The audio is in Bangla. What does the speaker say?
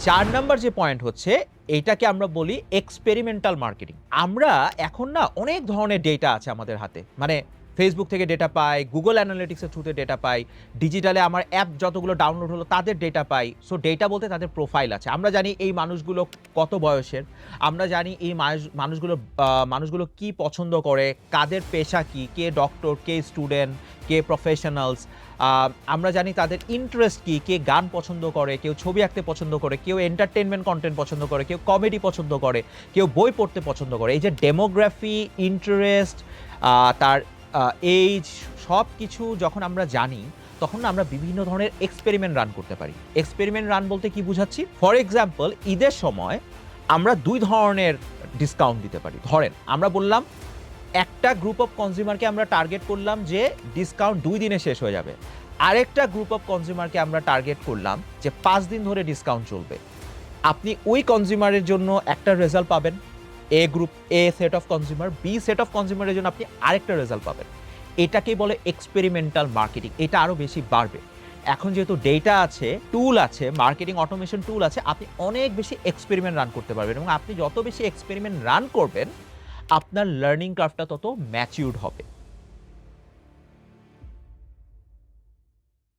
চার নাম্বার যে পয়েন্ট হচ্ছে, এটাকে আমরা বলি এক্সপেরিমেন্টাল মার্কেটিং আমরা এখন না অনেক ধরনের ডেটা আছে আমাদের হাতে। মানে ফেসবুক থেকে ডেটা পাই গুগল অ্যানালিটিক্সের থ্রুতে ডেটা পাই ডিজিটালে আমার অ্যাপ যতগুলো ডাউনলোড হলো তাদের ডেটা পাই। সো ডেটা বলতে তাদের প্রোফাইল আছে। আমরা জানি এই মানুষগুলো কত বয়সের। আমরা জানি এই মানুষ- মানুষগুলো মানুষগুলো কি পছন্দ করে, কাদের পেশা কি, কে ডক্টর কে স্টুডেন্ট কে প্রফেশনালস আমরা জানি তাদের ইন্টারেস্ট কি, কে গান পছন্দ করে, কেউ ছবি আঁকতে পছন্দ করে, কেউ এন্টারটেনমেন্ট কন্টেন্ট পছন্দ করে, কেউ কমেডি পছন্দ করে, কেউ বই পড়তে পছন্দ করে। এই যে ডেমোগ্রাফি ইন্টারেস্ট তার এইজ সব কিছু যখন আমরা জানি, তখন আমরা বিভিন্ন ধরনের এক্সপেরিমেন্ট রান করতে পারি। এক্সপেরিমেন্ট রান বলতে কি বুঝাচ্ছি? ফর এক্সাম্পল ঈদের সময় আমরা দুই ধরনের ডিসকাউন্ট দিতে পারি। ধরেন, আমরা বললাম, একটা গ্রুপ অফ কনজিউমারকে আমরা টার্গেট করলাম যে ডিসকাউন্ট দুই দিনে শেষ হয়ে যাবে। আরেকটা গ্রুপ অফ কনজিউমারকে আমরা টার্গেট করলাম যে পাঁচ দিন ধরে ডিসকাউন্ট চলবে। আপনি ওই কনজিউমারের জন্য একটা রেজাল্ট পাবেন। A group A set of consumer B set of কনজিউমারের জন্য আপনি আরেকটা রেজাল্ট পাবেন। এটাকেই বলে এক্সপেরিমেন্টাল মার্কেটিং এটা আরও বেশি বাড়বে। এখন যেহেতু ডেটা আছে টুল আছে মার্কেটিং অটোমেশন টুল আছে, আপনি অনেক বেশি এক্সপেরিমেন্ট রান করতে পারবেন এবং আপনি যত বেশি এক্সপেরিমেন্ট রান করবেন, আপনার লার্নিং কার্ভটা তত ম্যাচিউর্ড হবে।